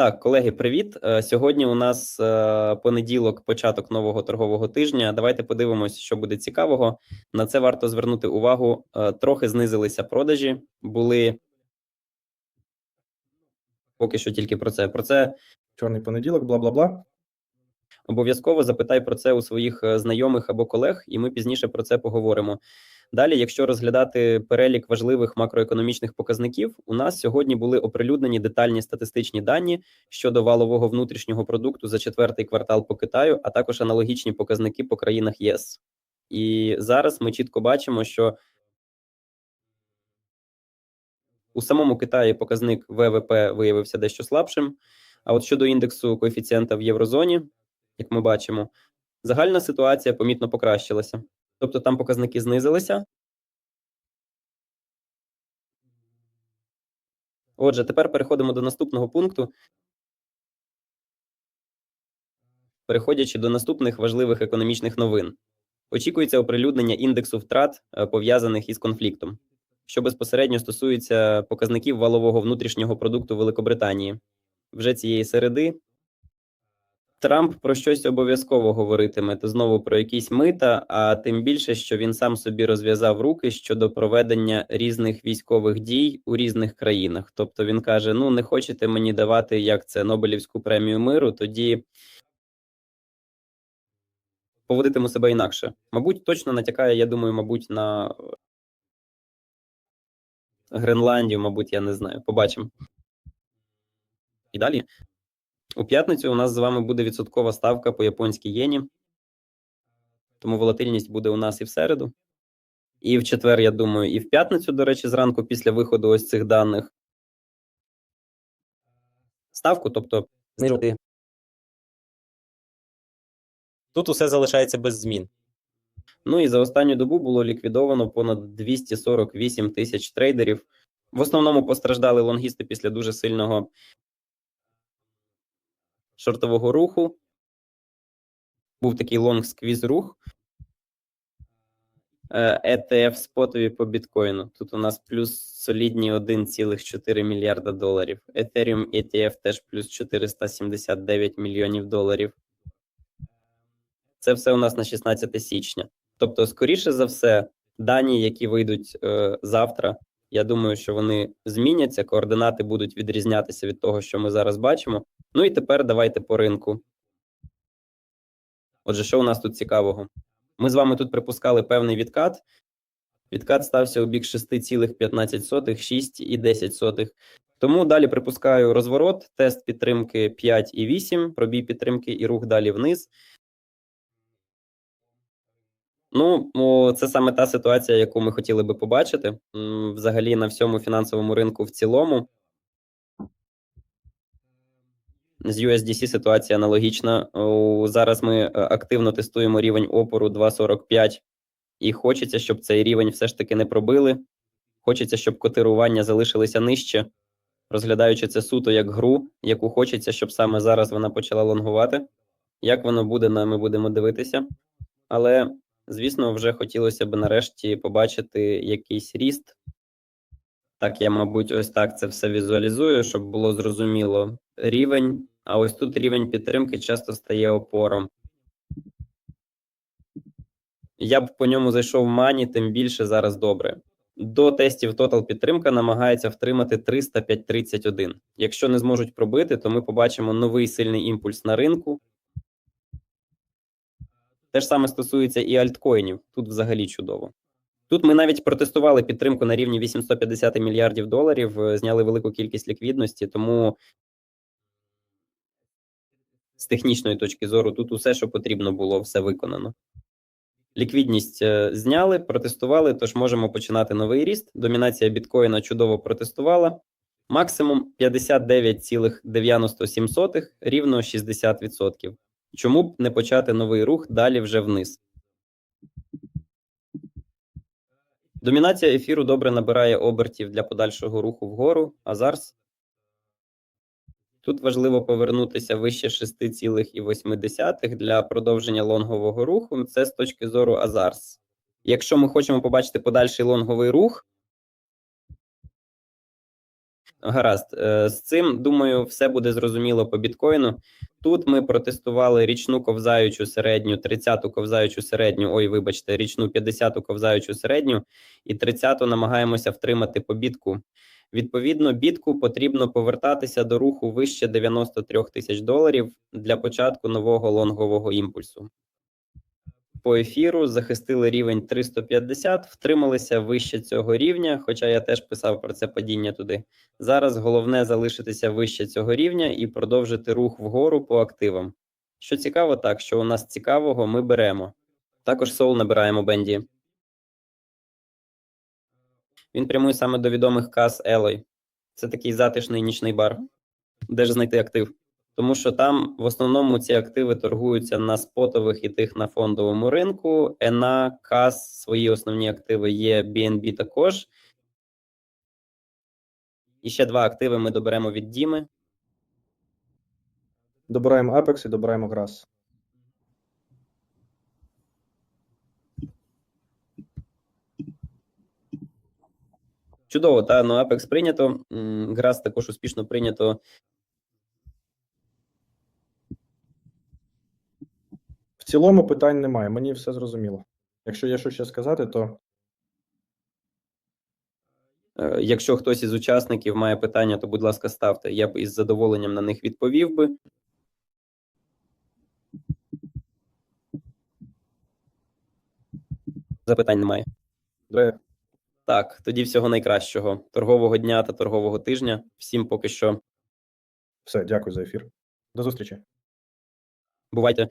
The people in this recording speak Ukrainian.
Так, колеги, привіт. Е, Сьогодні у нас е, понеділок, початок нового торгового тижня. Давайте подивимося, що буде цікавого. На це варто звернути увагу. Е, Трохи знизилися продажі, були поки що тільки про це. Про це Чорний понеділок, бла бла бла. обов'язково запитай про це у своїх знайомих або колег, і ми пізніше про це поговоримо. Далі, якщо розглядати перелік важливих макроекономічних показників, у нас сьогодні були оприлюднені детальні статистичні дані щодо валового внутрішнього продукту за четвертий квартал по Китаю, а також аналогічні показники по країнах ЄС. І зараз ми чітко бачимо, що у самому Китаї показник ВВП виявився дещо слабшим. А от щодо індексу коефіцієнта в єврозоні, як ми бачимо, загальна ситуація помітно покращилася. Тобто там показники знизилися. Отже, тепер переходимо до наступного пункту. Переходячи до наступних важливих економічних новин, очікується оприлюднення індексу втрат, е, пов'язаних із конфліктом, що безпосередньо стосується показників валового внутрішнього продукту Великобританії. Вже цієї середи Трамп про щось обов'язково говоритиме, то знову про якісь мита, а тим більше, що він сам собі розв'язав руки щодо проведення різних військових дій у різних країнах. Тобто він каже: Ну, не хочете мені давати як це Нобелівську премію миру, тоді поводитиму себе інакше. Мабуть, точно натякає, я думаю, мабуть, на Гренландію, мабуть, я не знаю. Побачимо. І далі. У п'ятницю у нас з вами буде відсоткова ставка по японській єні. Тому волатильність буде у нас і в середу. І в четвер, я думаю, і в п'ятницю, до речі, зранку після виходу ось цих даних. Ставку, тобто знижувати. Тут усе залишається без змін. Ну і за останню добу було ліквідовано понад 248 тисяч трейдерів. В основному постраждали лонгісти після дуже сильного шортового руху. Був такий лонг сквіз рух. ETF спотові по біткоїну. Тут у нас плюс солідні 1,4 мільярда доларів. Ethereum ETF теж плюс 479 мільйонів доларів. Це все у нас на 16 січня. Тобто, скоріше за все, дані, які вийдуть е, завтра, я думаю, що вони зміняться. Координати будуть відрізнятися від того, що ми зараз бачимо. Ну і тепер давайте по ринку. Отже, що у нас тут цікавого? Ми з вами тут припускали певний відкат. Відкат стався у бік 6,15, 6,10. Тому далі припускаю розворот, тест підтримки 5,8, пробій підтримки і рух далі вниз. Ну, це саме та ситуація, яку ми хотіли би побачити. Взагалі на всьому фінансовому ринку в цілому. З USDC ситуація аналогічна. Зараз ми е, активно тестуємо рівень опору 2.45, і хочеться, щоб цей рівень все ж таки не пробили. Хочеться, щоб котирування залишилися нижче, розглядаючи це суто як гру, яку хочеться, щоб саме зараз вона почала лонгувати. Як воно буде, ми будемо дивитися. Але, звісно, вже хотілося б нарешті побачити якийсь ріст. Так, я, мабуть, ось так це все візуалізую, щоб було зрозуміло рівень. А ось тут рівень підтримки часто стає опором. Я б по ньому зайшов в мані, тим більше зараз добре. До тестів Total підтримка намагається втримати 305.31. Якщо не зможуть пробити, то ми побачимо новий сильний імпульс на ринку. Те ж саме стосується і альткоїнів. Тут взагалі чудово. Тут ми навіть протестували підтримку на рівні 850 мільярдів доларів, е, зняли велику кількість ліквідності, тому з технічної точки зору тут усе, що потрібно було, все виконано. Ліквідність е, зняли, протестували, тож можемо починати новий ріст. Домінація біткоїна чудово протестувала. Максимум 59,97, рівно 60%. Чому б не почати новий рух далі вже вниз? Домінація ефіру добре набирає обертів для подальшого руху вгору, а зараз тут важливо повернутися вище 6,8 для продовження лонгового руху. Це з точки зору Азарс. Якщо ми хочемо побачити подальший лонговий рух, Гаразд, Е, з цим думаю, все буде зрозуміло по біткоїну. Тут ми протестували річну ковзаючу середню, 30-ту ковзаючу середню. Ой, вибачте, річну 50-ту ковзаючу середню, і 30-ту намагаємося втримати по бітку. Відповідно, бітку потрібно повертатися до руху вище 93 тисяч доларів для початку нового лонгового імпульсу. По ефіру захистили рівень 350, втрималися вище цього рівня, хоча я теж писав про це падіння туди. Зараз головне залишитися вище цього рівня і продовжити рух вгору по активам. Що цікаво, так що у нас цікавого ми беремо. Також соул набираємо бенді. Він прямує саме до відомих кас Елой. Це такий затишний нічний бар. Де ж знайти актив? Тому що там в основному ці активи торгуються на спотових і тих на фондовому ринку. ENA, кас, свої основні активи є BNB також. І ще два активи ми доберемо від Діми. Добираємо Apex і добираємо Grass. Чудово, та ну Apex прийнято. Грас також успішно прийнято. В цілому питань немає, мені все зрозуміло. Якщо є що ще сказати, то Е, Якщо хтось із учасників має питання, то будь ласка, ставте. Я б із задоволенням на них відповів би. Запитань немає. Так, тоді всього найкращого. Торгового дня та торгового тижня. Всім поки що все, дякую за ефір. До зустрічі. бувайте.